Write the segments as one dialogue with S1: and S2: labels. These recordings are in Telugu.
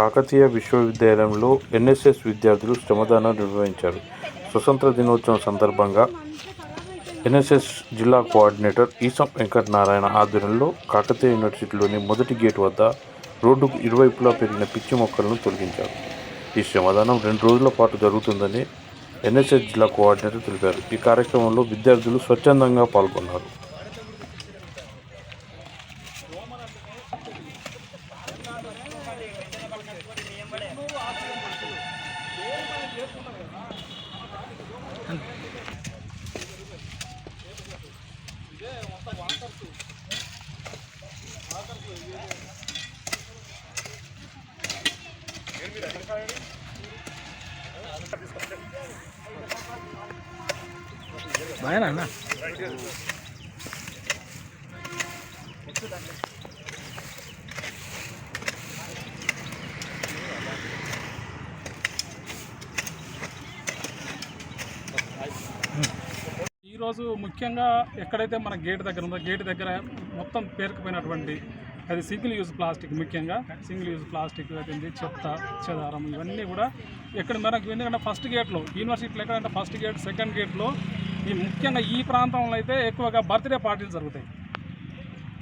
S1: కాకతీయ విశ్వవిద్యాలయంలో ఎన్ఎస్ఎస్ విద్యార్థులు శ్రమదానం నిర్వహించారు. స్వతంత్ర దినోత్సవం సందర్భంగా ఎన్ఎస్ఎస్ జిల్లా కోఆర్డినేటర్ ఈసం వెంకట నారాయణ ఆధ్వర్యంలో కాకతీయ యూనివర్సిటీలోని మొదటి గేట్ వద్ద రోడ్డుకు ఇరువైపులా పెరిగిన పిచ్చి మొక్కలను తొలగించారు. ఈ శ్రమదానం రెండు రోజుల పాటు జరుగుతుందని ఎన్ఎస్ఎస్ జిల్లా కోఆర్డినేటర్ తెలిపారు. ఈ కార్యక్రమంలో విద్యార్థులు స్వచ్ఛందంగా పాల్గొన్నారు.
S2: బాగా అన్న?
S3: ఈరోజు ముఖ్యంగా ఎక్కడైతే మన గేట్ దగ్గర ఉందో గేట్ దగ్గర మొత్తం పేరుకుపోయినటువంటి అది సింగిల్ యూజ్ ప్లాస్టిక్ ముఖ్యంగా. సింగిల్ యూజ్ ప్లాస్టిక్ అయితే చెత్త చెదారం ఇవన్నీ కూడా ఎక్కడ మనకు ఎందుకంటే ఫస్ట్ గేట్లో యూనివర్సిటీలో ఎక్కడంటే ఫస్ట్ గేట్ సెకండ్ గేట్లో ఈ ముఖ్యంగా ఈ ప్రాంతంలో అయితే ఎక్కువగా బర్త్డే పార్టీలు జరుగుతాయి.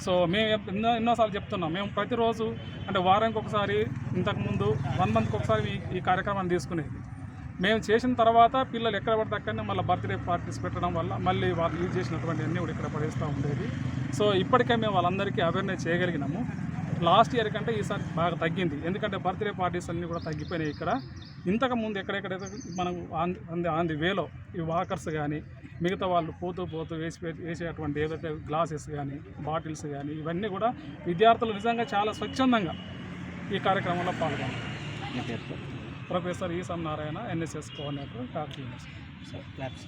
S3: సో మేము ఎన్నో ఎన్నోసార్లు చెప్తున్నాం. మేము ప్రతిరోజు అంటే వారానికి ఒకసారి ఇంతకుముందు వన్ మంత్కి ఒకసారి ఈ కార్యక్రమాన్ని తీసుకునేది. మేము చేసిన తర్వాత పిల్లలు ఎక్కడ పడితే అక్కడనే మళ్ళీ బర్త్డే పార్టీస్ పెట్టడం వల్ల మళ్ళీ వాళ్ళు యూజ్ చేసినటువంటి అన్నీ కూడా ఇక్కడ పడేస్తూ ఉండేది. సో ఇప్పటికే మేము వాళ్ళందరికీ అవేర్నెస్ చేయగలిగినాము. లాస్ట్ ఇయర్ కంటే ఈసారి బాగా తగ్గింది. ఎందుకంటే బర్త్డే పార్టీస్ అన్నీ కూడా తగ్గిపోయినాయి ఇక్కడ. ఇంతకు ముందు ఎక్కడెక్కడైతే మనం ఆన్ ఆన్ ది- వేలో ఈ వాకర్స్ కానీ మిగతా వాళ్ళు పోతూ పోతూ వేసి వేసేటువంటి ఏదైతే గ్లాసెస్ కానీ బాటిల్స్ కానీ ఇవన్నీ కూడా విద్యార్థులు నిజంగా చాలా స్వచ్ఛందంగా ఈ కార్యక్రమంలో పాల్గొన్నారు. Professor Eesam Narayana NSS coordinator Kakatiya university
S2: claps